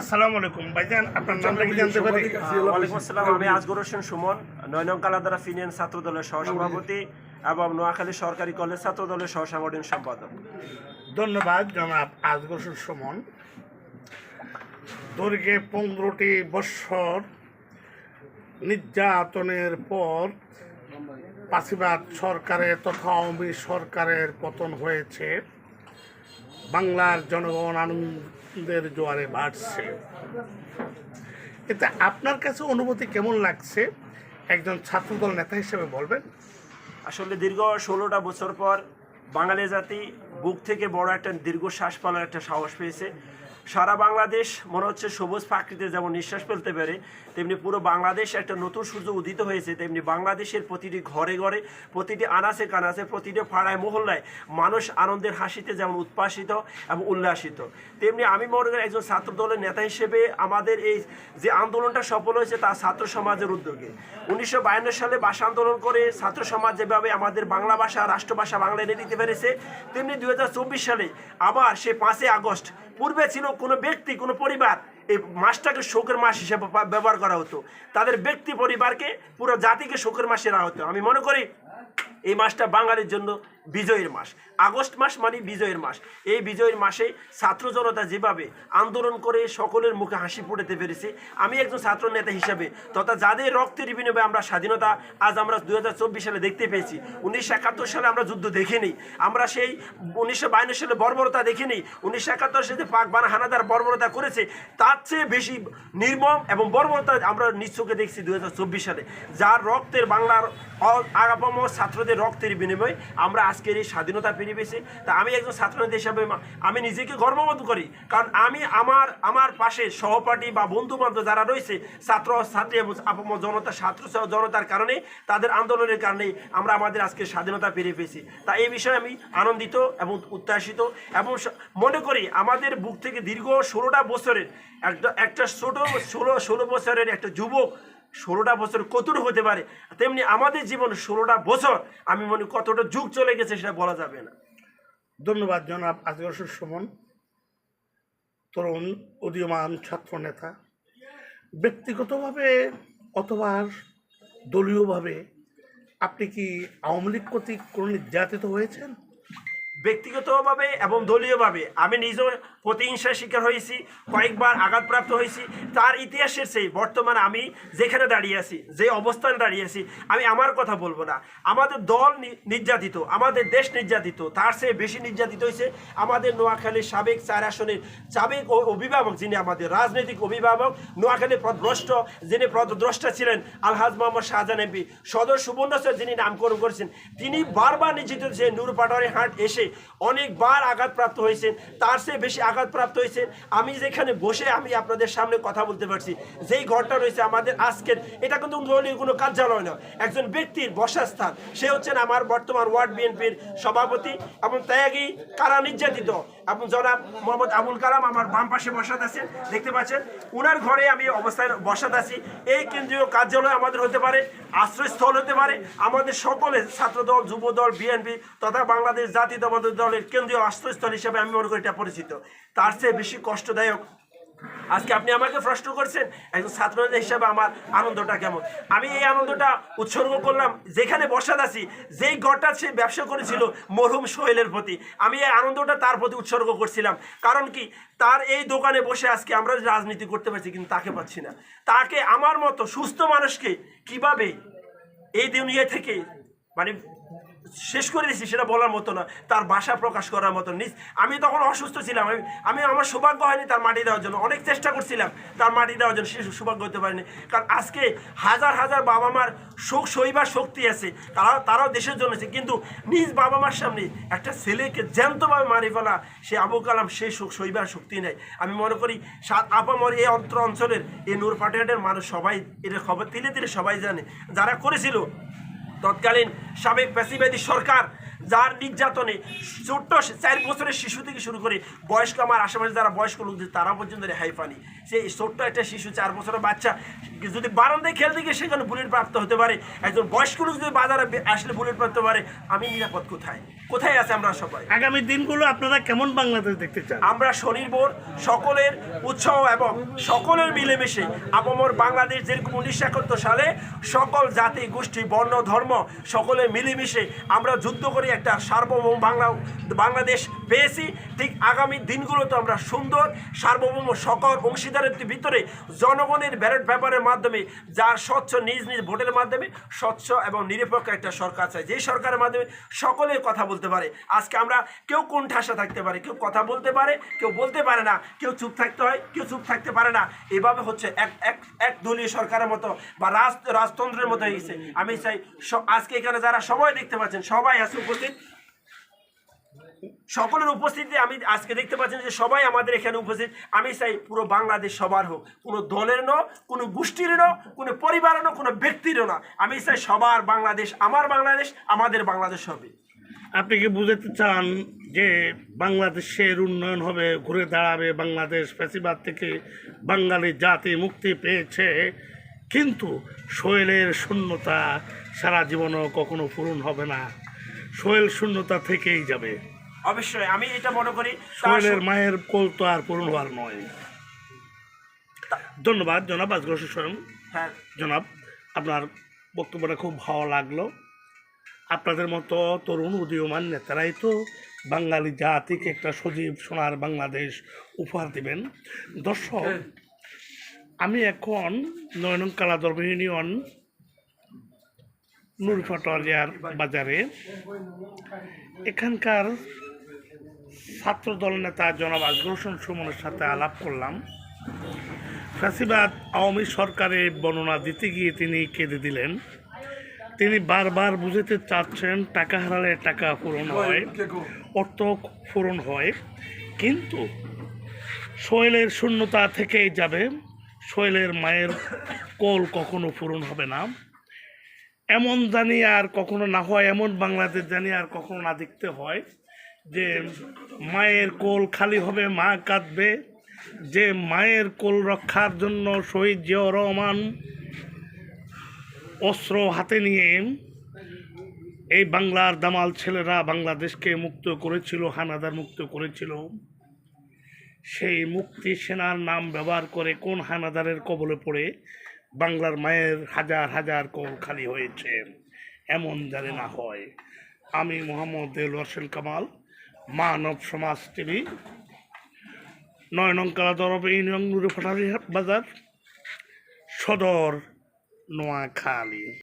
আসসালামু আলাইকুম। ভাইজান আপনার নামটা কি জানতে পারি? ওয়ালাইকুম আসসালাম আমি আজগর হোসেন সুমন নয় নং কালাদারা ফিনিয়ন ছাত্র দলের সহসভাপতি এবং নোয়াখালী সরকারি কলেজ ছাত্র দলের সহসাংগঠনিক সম্পাদক। ধন্যবাদ জনাব আজগর সুমন। দৈর্ঘ্যে পনেরোটি বৎসর নির্যাতনের পর পাশিবাদ সরকারের তথা আওয়ামী সরকারের পতন হয়েছে। বাংলার জনগণ আনন্দের জোয়ারে বাড়ছে। এতে আপনার কাছে অনুভূতি কেমন লাগছে? একজন ছাত্রদল নেতা হিসেবে বলবেন। আসলে দীর্ঘ ষোলোটা বছর পর বাঙালি জাতি বুক থেকে বড় একটা দীর্ঘ শ্বাস ফেলার একটা সাহস পেয়েছে। সারা বাংলাদেশ মনে হচ্ছে সবুজ প্রাকৃতিতে যেমন নিঃশ্বাস ফেলতে পারে, তেমনি পুরো বাংলাদেশ একটা নতুন সূর্য উদিত হয়েছে, তেমনি বাংলাদেশের প্রতিটি ঘরে ঘরে, প্রতিটি আনাচে কানাচে, প্রতিটি পাড়ায়, মহল্লায় মানুষ আনন্দের হাসিতে যেমন উৎপাসিত এবং উল্লাসিত। তেমনি আমি মনে করি একজন ছাত্র দলের নেতা হিসেবে আমাদের এই যে আন্দোলনটা সফল হয়েছে তা ছাত্র সমাজের উদ্যোগে। উনিশশো বায়ান্ন সালে ভাষা আন্দোলন করে ছাত্র সমাজ যেভাবে আমাদের বাংলা ভাষা, রাষ্ট্রভাষা, বাংলা এনে দিতে পেরেছে তেমনি দুই হাজার চব্বিশ সালে আবার সে পাঁচই আগস্ট পূর্বে ছিল কোনো ব্যক্তি, কোনো পরিবার এই মাসটাকে শোকের মাস হিসেবে ব্যবহার করা হতো। তাদের ব্যক্তি পরিবারকে পুরো জাতিকে শোকের মাসে রাখা হতো। আমি মনে করি এই মাসটা বাঙালির জন্য বিজয়ের মাস। আগস্ট মাস মানে বিজয়ের মাস। এই বিজয়ের মাসে ছাত্র জনতা যেভাবে আন্দোলন করে সকলের মুখে হাসি ফুটাতে পেরেছে, আমি একজন ছাত্র নেতা হিসাবে তথা যাদের রক্তের বিনিময়ে আমরা স্বাধীনতা আজ আমরা দু হাজার চব্বিশ সালে দেখতে পেয়েছি, উনিশশো একাত্তর সালে আমরা যুদ্ধ দেখিনি, আমরা সেই উনিশশো বায়ান্ন সালে বর্বরতা দেখিনি, উনিশশো একাত্তর সালে পাক বানা হানাদার বর্বরতা করেছে, তার চেয়ে বেশি নির্মম এবং বর্বরতা আমরা নিশ্চয়কে দেখছি দু হাজার চব্বিশ সালে। যার রক্তের বাংলার আগাম ছাত্রদের রক্তের বিনিময়ে আমরা আজকের এই স্বাধীনতা পেরিয়ে পেয়েছি তা আমি একজন ছাত্র নেতা হিসাবে আমি নিজেকে গর্ববোধ করি। কারণ আমি আমার আমার পাশে সহপাঠী বা বন্ধু বান্ধব যারা রয়েছে, ছাত্র, ছাত্রী এবং জনতা, ছাত্র জনতার কারণে, তাদের আন্দোলনের কারণে আমরা আমাদের আজকে স্বাধীনতা পেরিয়ে পেয়েছি তা এই বিষয়ে আমি আনন্দিত এবং উত্তাসিত এবং মনে করি আমাদের বুক থেকে দীর্ঘ ষোলোটা বছরের, একটা একটা ছোটো ষোলো ষোলো বছরের একটা যুবক ষোলোটা বছর কতটুকু হতে পারে? তেমনি আমাদের জীবন ষোলোটা বছর, আমি মনে কতটা যুগ চলে গেছে সেটা বলা যাবে না। ধন্যবাদ জনাব আজগর সুমন তরুণ, উদীয়মান ছাত্র নেতা। ব্যক্তিগতভাবে অথবা দলীয়ভাবে আপনি কি আওয়ামী লীগ কর্তৃক কোনো নির্যাতিত হয়েছেন? ব্যক্তিগতভাবে এবং দলীয়ভাবে আমি নিজেও প্রতিহিংসার শিকার হয়েছি, কয়েকবার আঘাতপ্রাপ্ত হয়েছি। তার ইতিহাসের সেই বর্তমানে আমি যেখানে দাঁড়িয়ে আছি, যে অবস্থানে দাঁড়িয়ে আছি, আমি আমার কথা বলব না। আমাদের দল নির্যাতিত, আমাদের দেশ নির্যাতিত, তার চেয়ে বেশি নির্যাতিত হয়েছে আমাদের নোয়াখালীর সাবেক চার আসনের সাবেক অভিভাবক যিনি আমাদের রাজনৈতিক অভিভাবক, নোয়াখালীর পদভ্রষ্ট যিনি পদদ্রষ্টা ছিলেন, আলহাজ মোহাম্মদ শাহজাহান এমপি, সদর সুবর্ণচর যিনি নামকরণ করেছেন, তিনি বারবার নিশ্চিত যে নূর পাটোয়ারি হাট এসে অনেকবার আঘাতপ্রাপ্ত হয়েছেন, তার চেয়ে বেশি আঘাতপ্রাপ্ত হয়েছেন। আমি যেখানে বসে আমি আপনাদের সামনে কথা বলতে পারছি। যেই ঘরটা রয়েছে আমাদের আজকের, এটা কিন্তু দলীয় কোনো কার্যালয় না। একজন ব্যক্তির বসার স্থান। সে হচ্ছেন আমার বর্তমান ওয়ার্ড বিএনপির সভাপতি এবং ত্যাগী, কারা নির্যাতিত। এবং জনাব মোহাম্মদ আবুল কালাম আমার বাম পাশে বসাত আছেন, দেখতে পাচ্ছেন। উনার ঘরে আমি অবস্থায় বসাত আছি। এই কেন্দ্রীয় কার্যালয় আমাদের হতে পারে আশ্রয়স্থল হতে পারে। আমাদের সকলের ছাত্রদল, যুবদল বিএনপি তথা বাংলাদেশ জাতীয়তাবাদী দলের কেন্দ্রীয় আশ্রয়স্থল হিসেবে আমি মনে করি এটা পরিচিত। তার চেয়ে বেশি কষ্টদায়ক আজকে আপনি আমাকে প্রশ্ন করছেন, একজন ছাত্র হিসাবে আমার আনন্দটা কেমন? আমি এই আনন্দটা উৎসর্গ করলাম, যেখানে বসাত আছি, যেই ঘরটা সে ব্যবসা করেছিল মরহুম সোহেলের প্রতি। আমি এই আনন্দটা তার প্রতি উৎসর্গ করছিলাম। কারণ কি? তার এই দোকানে বসে আজকে আমরা রাজনীতি করতে পারছি, কিন্তু তাকে পাচ্ছি না। তাকে আমার মতো সুস্থ মানুষকে কীভাবে এই দুনিয়া থেকে মানে শেষ করে দিয়েছি, সেটা বলার মতো না। তার বাসা প্রকাশ করার মতো নিজ আমি তখন অসুস্থ ছিলাম। আমি আমি আমার সৌভাগ্য হয়নি তার মাটি দেওয়ার জন্য। অনেক চেষ্টা করছিলাম তার মাটি দেওয়ার জন্য, সে সৌভাগ্য হতে পারেনি। কারণ আজকে হাজার হাজার বাবা মার শোক সইবার শক্তি আছে। তারা তারাও দেশের জন্য আছে। কিন্তু নিজ বাবা মার সামনে একটা ছেলেকে জ্যান্তভাবে মারি ফেলা, সে আবু কালাম সেই শোক সইবার শক্তি নেই। আমি মনে করি সাত আপামর এই অন্তর অঞ্চলের এই নূর পাটিয়াটের মানুষ সবাই এর খবর তিলে তিলে সবাই জানে। যারা করেছিল তৎকালীন সাবেক প্যাসিবাদী সরকার, যার নির্যাতনে ছোট্ট চার বছরের শিশু থেকে শুরু করে বয়স্ক, আমার আশেপাশে যারা বয়স্ক লোকদের তারা পর্যন্ত রেহাই পানি সেই ছোট্ট একটা শিশু চার বছরের বাচ্চা যদি বারান্দায় খেলতে গিয়ে সেখানে বুলেট প্রাপ্ত হতে পারে একজন বয়স্ক লোক যদি বাজারে আসলে বুলেট প্রাপ্ত পারে আমি নিরাপদ কোথায়? কোথায় আছে আমরা সবাই? আগামী দিনগুলো আপনারা কেমন বাংলাদেশ দেখতে চান? আমরা স্বনির্ভর সকলের উৎসাহ এবং সকলের মিলেমিশে আপামর বাংলাদেশ যেরকম উনিশশো একাত্তর সালে সকল জাতি গোষ্ঠী বর্ণ ধর্ম সকলে মিলেমিশে আমরা যুদ্ধ করে একটা সার্বভৌম বাংলা বাংলাদেশ পেয়েছি। ঠিক আগামী দিনগুলোতে আমরা সুন্দর সার্বভৌম সকল অংশীদারের ভিতরে জনগণের ব্যালট পেপারের মাধ্যমে যার স্বচ্ছ নিজ নিজ ভোটের মাধ্যমে স্বচ্ছ এবং নিরপেক্ষ একটা সরকার চাই যে সরকারের মাধ্যমে সকলে কথা বলতে পারে। আজকে আমরা কেউ কোন ঠাসা থাকতে পারে, কেউ কথা বলতে পারে, কেউ বলতে পারে না, কেউ চুপ থাকতে হয়, কেউ চুপ থাকতে পারে না। এভাবে হচ্ছে এক এক এক দলীয় সরকারের মতো বা রাজ, রাজতন্ত্রের মতো হয়ে গেছে। আমি চাই আজকে এখানে যারা সবাই দেখতে পাচ্ছেন, সবাই আছে উপস্থিত। সকলের উপস্থিতি আমি আজকে দেখতে পাচ্ছেন যে সবাই আমাদের এখানে উপস্থিত। আমি চাই পুরো বাংলাদেশ সবার হোক। কোনো দলের ন কোনো গোষ্ঠীর ন কোনো পরিবারের ন কোনো ব্যক্তিরও না আমি চাই সবার বাংলাদেশ আমার বাংলাদেশ, আমাদের বাংলাদেশ হবে। আপনি কি বুঝাতে চান যে বাংলাদেশের উন্নয়ন হবে, ঘুরে দাঁড়াবে বাংলাদেশ? ফ্যাসিবাদ থেকে বাঙালি জাতি মুক্তি পেয়েছে। কিন্তু শৈলের শূন্যতা সারা জীবনও কখনো পূরণ হবে না। শৈল শূন্যতা থেকেই যাবে। অবশ্যই আমি এটা মনে করি শৈলের মায়ের কোল তো আর পূরণ হওয়ার নয়। ধন্যবাদ জনাব আজগর স্বয়ং হ্যাঁ। জনাব আপনার বক্তব্যটা খুব ভালো লাগল। আপনাদের মতো তরুণ উদীয়মান নেতারাই তো বাঙালি জাতিকে একটা সজীব সোনার বাংলাদেশ উপহার দিবেন। দর্শক আমি এখন নয়নং কালাদর্ব ইউনিয়ন নুরফাটোয়ারিয়ার বাজারে। এখানকার ছাত্রদল নেতা জনাব আজগর হোসেন সুমনের সাথে আলাপ করলাম। ফ্যাসিবাদ আওয়ামী সরকারের বর্ণনা দিতে গিয়ে তিনি কেঁদে দিলেন। তিনি বারবার বুঝাতে চাচ্ছেন টাকা হারালে টাকা পূরণ হয় অর্থ পূরণ হয়। কিন্তু শৈলের শূন্যতা থেকেই যাবে। শৈলের মায়ের কোল কখনো পূরণ হবে না। এমন জানি আর কখনো না হয় এমন বাংলাদেশ জানি আর কখনো না দেখতে হয়। যে মায়ের কোল খালি হবে, মা কাঁদবে। যে মায়ের কোল রক্ষার জন্য শহীদ জিয়াউর রহমান অস্ত্র হাতে নিয়ে এই বাংলার দামাল ছেলেরা বাংলাদেশকে মুক্ত করেছিল, হানাদার মুক্ত করেছিল। সেই মুক্তি সেনার নাম ব্যবহার করে কোন হানাদারের কবলে পড়ে বাংলার মায়ের হাজার হাজার কোল খালি হয়েছে? এমন জানে না হয়। আমি মোহাম্মদ হোসেন কামাল। মানব সমাজ টিভি নয় নং কালাদরব ইউনিয়ন নুরে ফাটারি বাজার সদর নোয়াখালী।